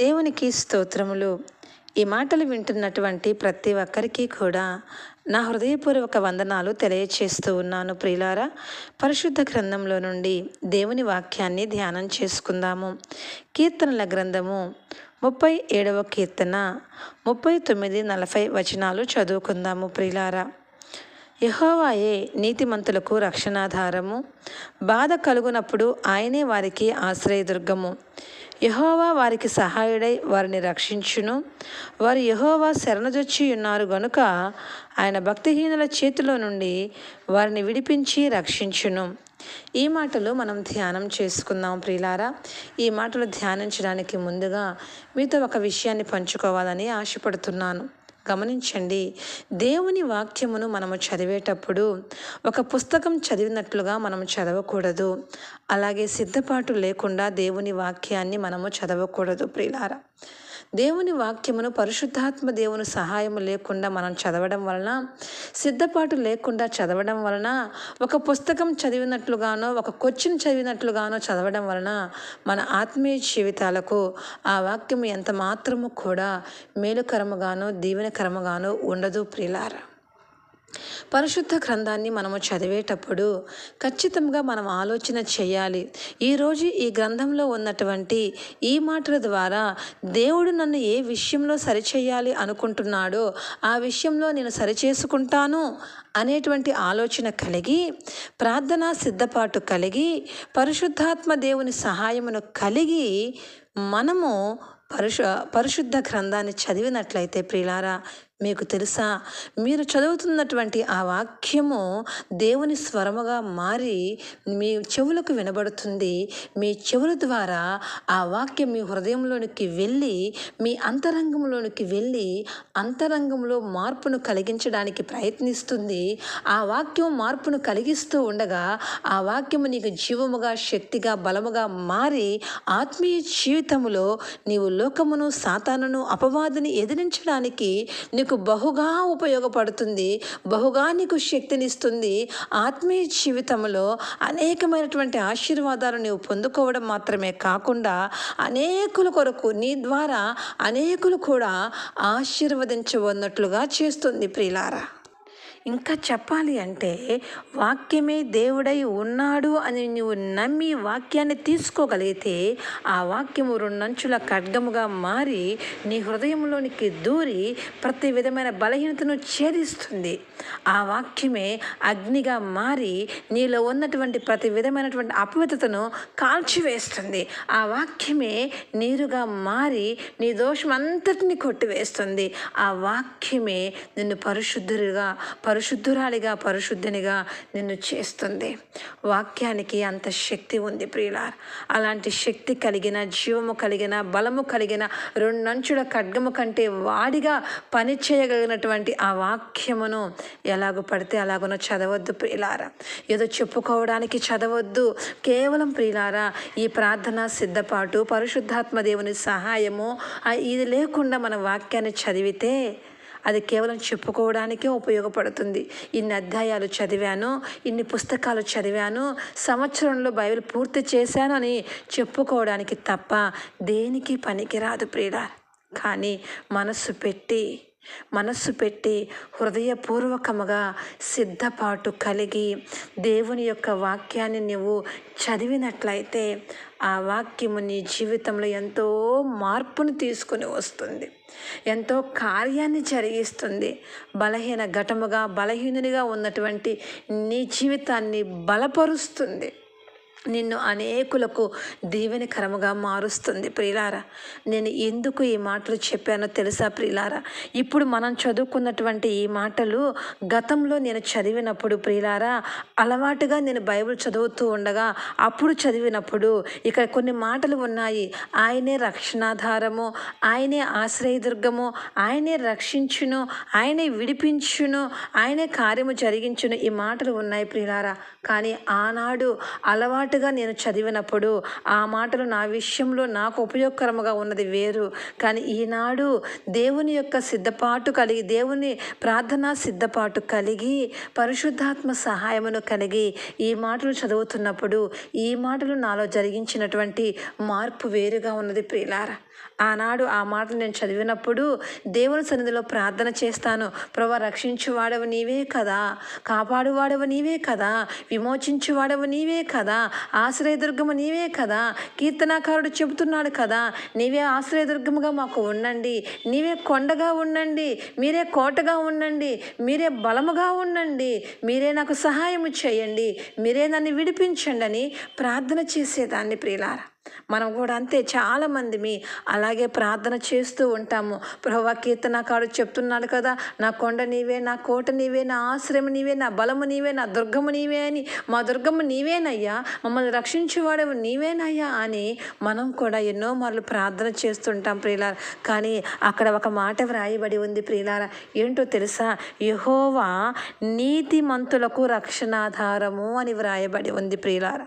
దేవునికి స్తోత్రములు. ఈ మాటలు వింటున్నటువంటి ప్రతి ఒక్కరికి కూడా నా హృదయపూర్వక వందనాలు తెలియచేస్తూ ఉన్నాను ప్రియులారా. పరిశుద్ధ గ్రంథంలో నుండి దేవుని వాక్యాన్ని ధ్యానం చేసుకుందాము. కీర్తనల గ్రంథము ముప్పై ఏడవ కీర్తన ముప్పై తొమ్మిది నలభై వచనాలు చదువుకుందాము ప్రియులారా. యహోవాయే నీతిమంతులకు రక్షణాధారము. బాధ కలుగునప్పుడు ఆయనే వారికి ఆశ్రయదుర్గము. యహోవా వారికి సహాయుడై వారిని రక్షించును. వారు యహోవా శరణజొచ్చి ఉన్నారు గనుక ఆయన భక్తిహీనుల చేతిలో నుండి వారిని విడిపించి రక్షించును. ఈ మాటలు మనం ధ్యానం చేసుకుందాం ప్రియులారా. ఈ మాటలు ధ్యానించడానికి ముందుగా మీతో ఒక విషయాన్ని పంచుకోవాలని ఆశపడుతున్నాను. గమనించండి. దేవుని వాక్యమును మనము చదివేటప్పుడు ఒక పుస్తకం చదివినట్లుగా మనం చదవకూడదు. అలాగే సిద్ధపాటు లేకుండా దేవుని వాక్యాన్ని మనము చదవకూడదు ప్రియులారా. దేవుని వాక్యమును పరిశుద్ధాత్మ దేవుని సహాయం లేకుండా మనం చదవడం వలన సిద్ధపాటు లేకుండా చదవడం వలన ఒక పుస్తకం చదివినట్లుగానో ఒక క్వశ్చన్ చదివినట్లుగానో చదవడం వలన మన ఆత్మీయ జీవితాలకు ఆ వాక్యం ఎంత మాత్రము కూడా మేలుకరముగానో దీవెనకరముగానో ఉండదు ప్రియులారా. పరిశుద్ధ గ్రంథాన్ని మనము చదివేటప్పుడు ఖచ్చితంగా మనం ఆలోచన చేయాలి. ఈరోజు ఈ గ్రంథంలో ఉన్నటువంటి ఈ మాటల ద్వారా దేవుడు నన్ను ఏ విషయంలో సరిచేయాలి అనుకుంటున్నాడో ఆ విషయంలో నేను సరిచేసుకుంటాను అనేటువంటి ఆలోచన కలిగి ప్రార్థనా సిద్ధపాటు కలిగి పరిశుద్ధాత్మ దేవుని సహాయమును కలిగి మనము పరుష పరిశుద్ధ గ్రంథాన్ని చదివినట్లయితే ప్రియులారా మీకు తెలుసా? మీరు చదువుతున్నటువంటి ఆ వాక్యము దేవుని స్వరముగా మారి మీ చెవులకు వినబడుతుంది. మీ చెవుల ద్వారా ఆ వాక్యం మీ హృదయంలోనికి వెళ్ళి మీ అంతరంగంలోనికి వెళ్ళి అంతరంగంలో మార్పును కలిగించడానికి ప్రయత్నిస్తుంది. ఆ వాక్యం మార్పును కలిగిస్తూ ఉండగా ఆ వాక్యము నీకు జీవముగా శక్తిగా బలముగా మారి ఆత్మీయ జీవితములో నీవు లోకమును సాతానును అపవాదిని ఎదిరించడానికి నీకు బహుగా ఉపయోగపడుతుంది బహుగా నీకు శక్తినిస్తుంది. ఆత్మీయ జీవితంలో అనేకమైనటువంటి ఆశీర్వాదాలు నీవు పొందుకోవడం మాత్రమే కాకుండా అనేకుల కొరకు నీ ద్వారా అనేకులు కూడా ఆశీర్వదించబడినట్లుగా చేస్తుంది ప్రియులారా. ఇంకా చెప్పాలి అంటే వాక్యమే దేవుడై ఉన్నాడు అని నువ్వు నమ్మి వాక్యాన్ని తీసుకోగలిగితే ఆ వాక్యము రెండంచుల ఖడ్గముగా మారి నీ హృదయంలోనికి దూరి ప్రతి విధమైన బలహీనతను ఛేదిస్తుంది. ఆ వాక్యమే అగ్నిగా మారి నీలో ఉన్నటువంటి ప్రతి విధమైనటువంటి అపవిత్రతను కాల్చివేస్తుంది. ఆ వాక్యమే నీరుగా మారి నీ దోషం అంతటిని కొట్టివేస్తుంది. ఆ వాక్యమే నిన్ను పరిశుద్ధుడిగా పరిశుద్ధురాలిగా పరిశుద్ధినిగా నిన్ను చేస్తుంది. వాక్యానికి అంత శక్తి ఉంది ప్రియులార్. అలాంటి శక్తి కలిగిన జీవము కలిగిన బలము కలిగిన రెండంచుల ఖడ్గము కంటే వాడిగా పని చేయగలిగినటువంటి ఆ వాక్యమును ఎలాగో పడితే అలాగనో చదవద్దు ప్రియులారా. ఏదో చెప్పుకోవడానికి చదవద్దు. కేవలం ప్రియులారా ఈ ప్రార్థన సిద్ధపాటు పరిశుద్ధాత్మ దేవుని సహాయము ఇది లేకుండా మన వాక్యాన్ని చదివితే అది కేవలం చెప్పుకోవడానికే ఉపయోగపడుతుంది. ఇన్ని అధ్యాయాలు చదివాను ఇన్ని పుస్తకాలు చదివాను సంవత్సరంలో బైబిల్ పూర్తి చేశాను అని చెప్పుకోవడానికి తప్ప దేనికి పనికిరాదు ప్రియుడ. కానీ మనస్సు పెట్టి మనస్సు పెట్టి హృదయపూర్వకముగా సిద్ధపాటు కలిగి దేవుని యొక్క వాక్యాన్ని నువ్వు చదివినట్లయితే ఆ వాక్యము నీ జీవితంలో ఎంతో మార్పును తీసుకొని వస్తుంది. ఎంతో కార్యాన్ని జరిగిస్తుంది. బలహీన ఘటముగా బలహీనునిగా ఉన్నటువంటి నీ జీవితాన్ని బలపరుస్తుంది. నిన్ను అనేకులకు దీవెనకరముగా మారుస్తుంది ప్రియులారా. నేను ఎందుకు ఈ మాటలు చెప్పానో తెలుసా ప్రియులారా? ఇప్పుడు మనం చదువుకున్నటువంటి ఈ మాటలు గతంలో నేను చదివినప్పుడు ప్రియులారా అలవాటుగా నేను బైబిల్ చదువుతూ ఉండగా అప్పుడు చదివినప్పుడు ఇక్కడ కొన్ని మాటలు ఉన్నాయి. ఆయనే రక్షణాధారము ఆయనే ఆశ్రయదుర్గము ఆయనే రక్షించును ఆయనే విడిపించును ఆయనే కార్యము జరిగించును ఈ మాటలు ఉన్నాయి ప్రియులారా. కానీ ఆనాడు అలవాటు అలవాటుగా నేను చదివినప్పుడు ఆ మాటలు నా విషయంలో నాకు ఉపయోగకరముగా ఉన్నది వేరు. కానీ ఈనాడు దేవుని యొక్క సిద్ధపాటు కలిగి దేవుని ప్రార్థనా సిద్ధపాటు కలిగి పరిశుద్ధాత్మ సహాయమును కలిగి ఈ మాటలు చదువుతున్నప్పుడు ఈ మాటలు నాలో జరిగించినటువంటి మార్పు వేరుగా ఉన్నది ప్రియులారా. ఆనాడు ఆ మాటలు నేను చదివినప్పుడు దేవుని సన్నిధిలో ప్రార్థన చేస్తాను. ప్రభా రక్షించువాడవు నీవే కదా కాపాడువాడవు నీవే కదా విమోచించువాడవు నీవే కదా ఆశ్రయదుర్గము నీవే కదా? కీర్తనాకారుడు చెబుతున్నాడు కదా నీవే ఆశ్రయదుర్గముగా మాకు ఉండండి. నీవే కొండగా ఉండండి. మీరే కోటగా ఉండండి. మీరే బలముగా ఉండండి. మీరే నాకు సహాయం చేయండి. మీరే నన్ను విడిపించండి అని ప్రార్థన చేసేదాన్ని ప్రియులారా. మనం కూడా అంతే చాలామంది మీ అలాగే ప్రార్థన చేస్తూ ఉంటాము. ప్రభా కీర్తనకాడు చెప్తున్నాడు కదా నా కొండ నీవే నా కోట నీవే నా ఆశ్రయం నీవే నా బలము నీవే నా దుర్గము నీవే అని మా దుర్గము నీవేనయ్యా మమ్మల్ని రక్షించేవాడు నీవేనయ్యా అని మనం కూడా ఎన్నో మార్లు ప్రార్థన చేస్తుంటాం ప్రియులార. కానీ అక్కడ ఒక మాట వ్రాయబడి ఉంది ప్రియులార. ఏంటో తెలుసా? యహోవా నీతిమంతులకు రక్షణాధారము అని వ్రాయబడి ఉంది ప్రియులారా.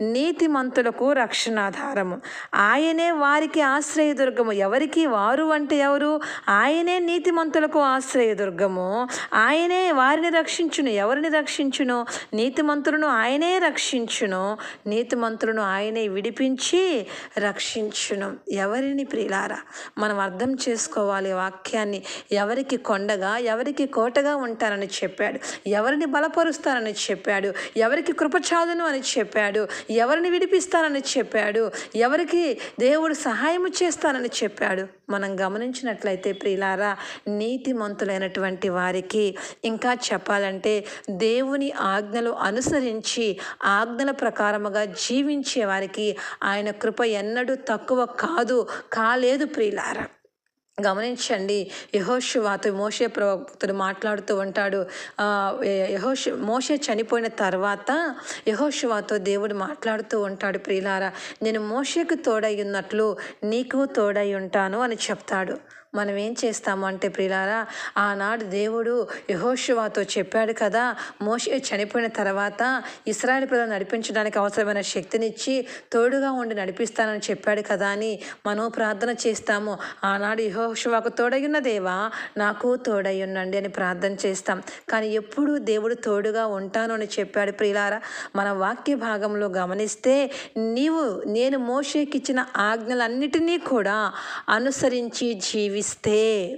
నీతిమంతులకు రక్షణాధారము. ఆయనే వారికి ఆశ్రయదుర్గము. ఎవరికి? వారు అంటే ఎవరు? ఆయనే నీతిమంతులకు ఆశ్రయదుర్గము. ఆయనే వారిని రక్షించును. ఎవరిని రక్షించును? నీతిమంతులను ఆయనే రక్షించును. నీతిమంతులను ఆయనే విడిపించి రక్షించును. ఎవరిని ప్రియులారా? మనం అర్థం చేసుకోవాలి వాక్యాన్ని. ఎవరికి కొండగా ఎవరికి కోటగా ఉంటారని చెప్పాడు. ఎవరిని బలపరుస్తారని చెప్పాడు. ఎవరికి కృపచాదును అని చెప్పాడు. ఎవరిని విడిపిస్తానని చెప్పాడు. ఎవరికి దేవుడు సహాయం చేస్తానని చెప్పాడు. మనం గమనించినట్లయితే ప్రియులారా నీతిమంతులైనటువంటి వారికి ఇంకా చెప్పాలంటే దేవుని ఆజ్ఞలు అనుసరించి ఆజ్ఞల ప్రకారముగా జీవించే వారికి ఆయన కృప ఎన్నడూ తక్కువ కాదు కాలేదు ప్రియులారా గమనించండి. యహోషువాతో మోషే ప్రవక్తుడు మాట్లాడుతూ ఉంటాడు. యహోష్ మోషే చనిపోయిన తర్వాత యహోషువాతో దేవుడు మాట్లాడుతూ ఉంటాడు. ప్రియులారా నేను మోషేకు తోడై ఉన్నట్లు నీకు తోడై ఉంటాను అని చెప్తాడు. మనం ఏం చేస్తాము అంటే ప్రియులారా ఆనాడు దేవుడు యహోషువాతో చెప్పాడు కదా మోషే చనిపోయిన తర్వాత ఇస్రాయల్ ప్రజలు నడిపించడానికి అవసరమైన శక్తినిచ్చి తోడుగా ఉండి నడిపిస్తానని చెప్పాడు కదా అని మనం ప్రార్థన చేస్తాము. ఆనాడు యహోషువాకు తోడయ్యున్న దేవా నాకు తోడై ఉండండి అని ప్రార్థన చేస్తాం. కానీ ఎప్పుడు దేవుడు తోడుగా ఉంటాను అని చెప్పాడు ప్రియులారా. మన వాక్య భాగంలో గమనిస్తే నీవు నేను మోషేకిచ్చిన ఆజ్ఞలన్నిటినీ కూడా అనుసరించి జీవి జీవిస్తే.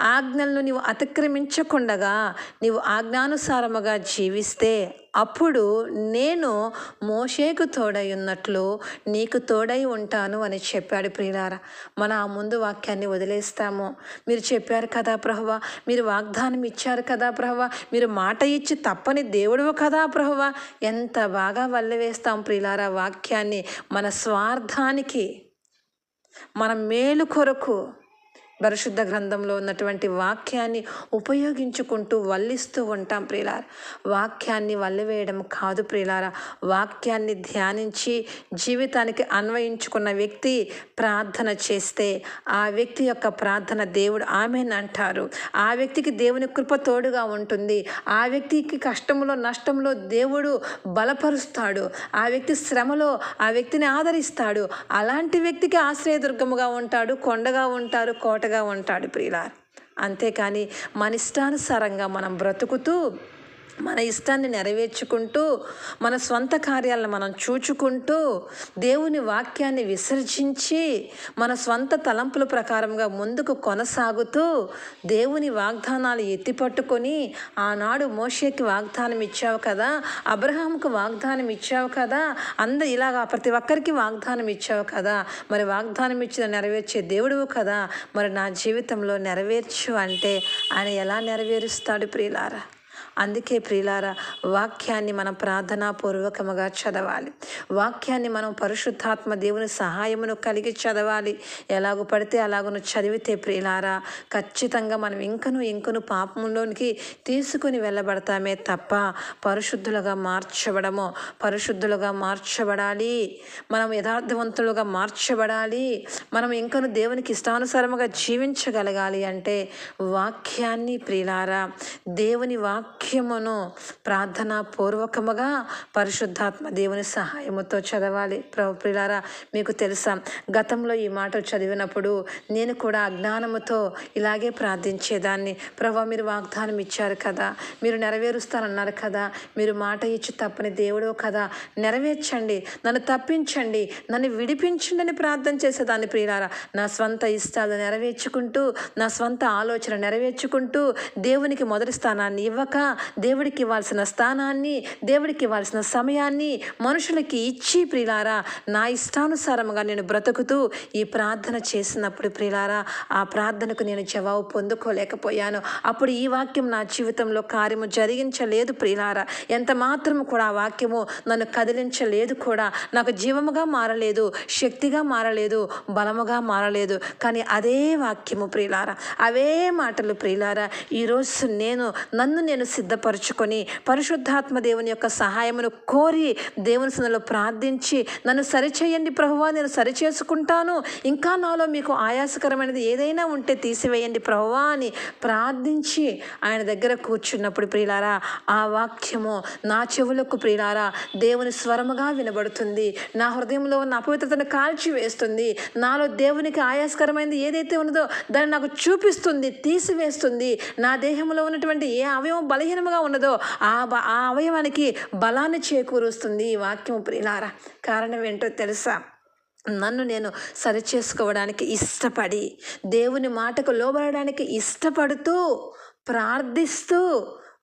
ఆజ్ఞలను నీవు అతిక్రమించకుండగా నీవు ఆజ్ఞానుసారముగా జీవిస్తే. అప్పుడు నేను మోషేకు తోడై ఉన్నట్లు నీకు తోడై ఉంటాను అని చెప్పాడు ప్రియులారా. మన ఆ ముందు వాక్యాన్ని వదిలేస్తాము. మీరు చెప్పారు కదా ప్రభువ మీరు వాగ్దానం ఇచ్చారు కదా ప్రభువ మీరు మాట ఇచ్చి తప్పని దేవుడు కదా ప్రభువ. ఎంత బాగా వల్లవేస్తాం ప్రియులారా వాక్యాన్ని. మన స్వార్థానికి మన మేలు కొరకు పరిశుద్ధ గ్రంథంలో ఉన్నటువంటి వాక్యాన్ని ఉపయోగించుకుంటూ వల్లిస్తూ ఉంటాం ప్రియులార. వాక్యాన్ని వల్లివేయడం కాదు ప్రియులార. వాక్యాన్ని ధ్యానించి జీవితానికి అన్వయించుకున్న వ్యక్తి ప్రార్థన చేస్తే ఆ వ్యక్తి యొక్క ప్రార్థన దేవుడు ఆమెను అంటారు. ఆ వ్యక్తికి దేవుని కృప తోడుగా ఉంటుంది. ఆ వ్యక్తికి కష్టంలో నష్టంలో దేవుడు బలపరుస్తాడు. ఆ వ్యక్తి శ్రమలో ఆ వ్యక్తిని ఆదరిస్తాడు. అలాంటి వ్యక్తికి ఆశ్రయదుర్గముగా ఉంటాడు కొండగా ఉంటారు కోట జాగ్రత్తగా ఉంటాడు ప్రియులార్. అంతేకాని మన ఇష్టానుసారంగా మనం బ్రతుకుతూ మన ఇష్టాన్ని నెరవేర్చుకుంటూ మన స్వంత కార్యాలను మనం చూచుకుంటూ దేవుని వాక్యాన్ని విసర్జించి మన స్వంత తలంపుల ప్రకారంగా ముందుకు కొనసాగుతూ దేవుని వాగ్దానాలు ఎత్తిపట్టుకొని ఆనాడు మోషేకి వాగ్దానం ఇచ్చావు కదా అబ్రహాంకు వాగ్దానం ఇచ్చావు కదా అంద ఇలాగా ప్రతి ఒక్కరికి వాగ్దానం ఇచ్చావు కదా మరి వాగ్దానం ఇచ్చిన నెరవేర్చే దేవుడు కదా మరి నా జీవితంలో నెరవేర్చు అంటే ఆయన ఎలా నెరవేరుస్తాడు ప్రియులారా? అందుకే ప్రియులారా వాక్యాన్ని మనం ప్రార్థనాపూర్వకముగా చదవాలి. వాక్యాన్ని మనం పరిశుద్ధాత్మ దేవుని సహాయమును కలిగి చదవాలి. ఎలాగు పడితే అలాగను చదివితే ప్రియులారా ఖచ్చితంగా మనం ఇంకను ఇంకను పాపంలోనికి తీసుకుని వెళ్ళబడతామే తప్ప పరిశుద్ధులుగా మార్చబడము పరిశుద్ధులుగా మార్చబడాలి. మనం యథార్థవంతులుగా మార్చబడాలి. మనం ఇంకను దేవునికి ఇష్టానుసారముగా జీవించగలగాలి అంటే వాక్యాన్ని ప్రియులారా దేవుని వాక్య వాక్యమును ప్రార్థన పూర్వకముగా పరిశుద్ధాత్మ దేవుని సహాయముతో చదవాలి. ప్రభు ప్రిలారా మీకు తెలుసా గతంలో ఈ మాటలు చదివినప్పుడు నేను కూడా అజ్ఞానముతో ఇలాగే ప్రార్థించేదాన్ని. ప్రభా మీరు వాగ్దానం ఇచ్చారు కదా మీరు నెరవేరుస్తానన్నారు కదా మీరు మాట ఇచ్చి తప్పని దేవుడో కదా నెరవేర్చండి నన్ను తప్పించండి నన్ను విడిపించండి అని ప్రార్థన చేసేదాన్ని ప్రియులారా నా స్వంత ఇష్టాలు నెరవేర్చుకుంటూ నా స్వంత ఆలోచన నెరవేర్చుకుంటూ దేవునికి మొదటి స్థానాన్ని ఇవ్వక దేవుడికి ఇవ్వాల్సిన స్థానాన్ని దేవుడికి ఇవ్వాల్సిన సమయాన్ని మనుషులకి ఇచ్చి ప్రియులారా నా ఇష్టానుసారముగా నేను బ్రతుకుతూ ఈ ప్రార్థన చేసినప్పుడు ప్రియులారా ఆ ప్రార్థనకు నేను జవాబు పొందుకోలేకపోయాను. అప్పుడు ఈ వాక్యం నా జీవితంలో కార్యము జరిగించలేదు ప్రియులారా ఎంత మాత్రము కూడా ఆ వాక్యము నన్ను కదిలించలేదు కూడా. నాకు జీవముగా మారలేదు శక్తిగా మారలేదు బలముగా మారలేదు. కానీ అదే వాక్యము ప్రియులారా అవే మాటలు ప్రియులారా ఈరోజు నేను నన్ను నేను సిద్ధపరచుకొని పరిశుద్ధాత్మ దేవుని యొక్క సహాయమును కోరి దేవుని సన్నిధిలో ప్రార్థించి నన్ను సరిచేయండి ప్రభువా నేను సరిచేసుకుంటాను. ఇంకా నాలో మీకు ఆయాసకరమైనది ఏదైనా ఉంటే తీసివేయండి ప్రభువా అని ప్రార్థించి ఆయన దగ్గర కూర్చున్నప్పుడు ప్రియులారా ఆ వాక్యము నా చెవులకు ప్రియులారా దేవుని స్వరముగా వినబడుతుంది. నా హృదయంలో ఉన్న అపవిత్రతను కాల్చి వేస్తుంది నాలో దేవునికి ఆయాస్కరమైనది ఏదైతే ఉన్నదో దాన్ని నాకు చూపిస్తుంది తీసివేస్తుంది. నా దేహంలో ఉన్నటువంటి ఏ అవయవం బలహీనముగా ఉన్నదో ఆ బ- ఆ అవయవానికి బలాన్ని చేకూరుస్తుంది ఈ వాక్యం ప్రియులారా. కారణం ఏంటో తెలుసా? నన్ను నేను సరిచేసుకోవడానికి ఇష్టపడి దేవుని మాటకు లోబడడానికి ఇష్టపడుతూ ప్రార్థిస్తూ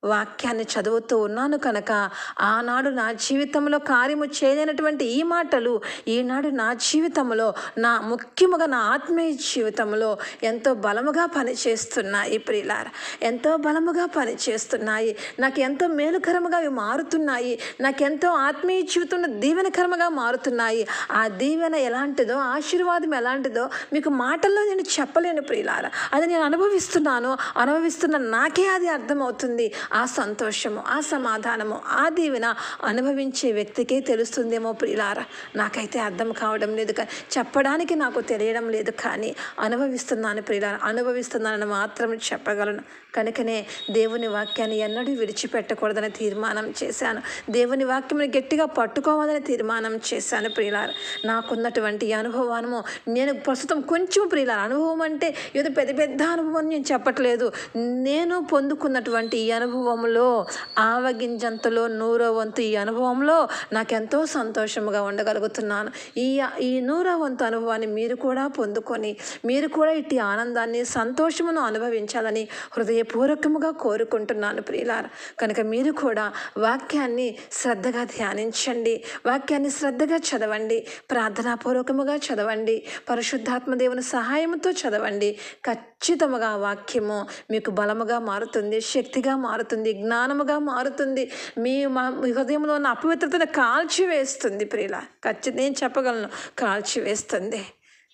వాక్యాన్ని చదువుతూ ఉన్నాను కనుక ఆనాడు నా జీవితంలో కార్యము చేయలేనటువంటి ఈ మాటలు ఈనాడు నా జీవితంలో నా ముఖ్యముగా నా ఆత్మీయ జీవితంలో ఎంతో బలముగా పనిచేస్తున్నాయి ప్రియులార. ఎంతో బలముగా పనిచేస్తున్నాయి. నాకు ఎంతో మేలుకరముగా అవి మారుతున్నాయి. నాకెంతో ఆత్మీయ జీవితంలో దీవెనకరముగా మారుతున్నాయి. ఆ దీవెన ఎలాంటిదో ఆశీర్వాదం ఎలాంటిదో మీకు మాటల్లో నేను చెప్పలేను ప్రియులార. అది నేను అనుభవిస్తున్నాను. అనుభవిస్తున్న నాకే అది అర్థమవుతుంది. ఆ సంతోషము ఆ సమాధానము ఆ దీవెన అనుభవించే వ్యక్తికే తెలుస్తుందేమో ప్రియులారా. నాకైతే అర్థం కావడం లేదు కానీ చెప్పడానికి నాకు తెలియడం లేదు కానీ అనుభవిస్తున్నాను ప్రియులారా. అనుభవిస్తున్నానని మాత్రం చెప్పగలను. కనుకనే దేవుని వాక్యాన్ని ఎన్నడూ విడిచిపెట్టకూడదని తీర్మానం చేశాను. దేవుని వాక్యం గట్టిగా పట్టుకోవాలని తీర్మానం చేశాను ప్రియులార. నాకున్నటువంటి ఈ అనుభవము నేను ప్రస్తుతం కొంచెం ప్రియులార అనుభవం అంటే ఏదో పెద్ద పెద్ద అనుభవం నేను చెప్పట్లేదు. నేను పొందుకున్నటువంటి ఈ అనుభవం అనుభవంలో ఆవగింజంతలో నూరో వంతు ఈ అనుభవంలో నాకెంతో సంతోషముగా ఉండగలుగుతున్నాను. ఈ ఈ నూరో వంతు అనుభవాన్ని మీరు కూడా పొందుకొని మీరు కూడా ఇట్టి ఆనందాన్ని సంతోషమును అనుభవించాలని హృదయపూర్వకముగా కోరుకుంటున్నాను ప్రియులార. కనుక మీరు కూడా వాక్యాన్ని శ్రద్ధగా ధ్యానించండి. వాక్యాన్ని శ్రద్ధగా చదవండి. ప్రార్థనాపూర్వకముగా చదవండి. పరిశుద్ధాత్మ దేవుని సహాయంతో చదవండి. ఖచ్చితముగా వాక్యము మీకు బలముగా మారుతుంది శక్తిగా మారుతుంది. జ్ఞానముగా మారుతుంది. మీ మా- మీ హృదయంలో ఉన్న అపవిత్రతను కాల్చివేస్తుంది ప్రియుల ఖచ్చితంగా నేను చెప్పగలను కాల్చివేస్తుంది.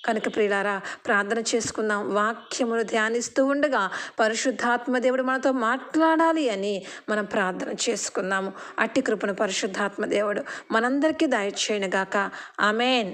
కనుక ప్రియులారా ప్రార్థన చేసుకుందాం. వాక్యమును ధ్యానిస్తూ ఉండగా పరిశుద్ధాత్మ దేవుడు మనతో మాట్లాడాలి అని మనం ప్రార్థన చేసుకుందాము. అట్టి కృపను పరిశుద్ధాత్మ దేవుడు మనందరికీ దయచేయనుగాక. ఆమెన్.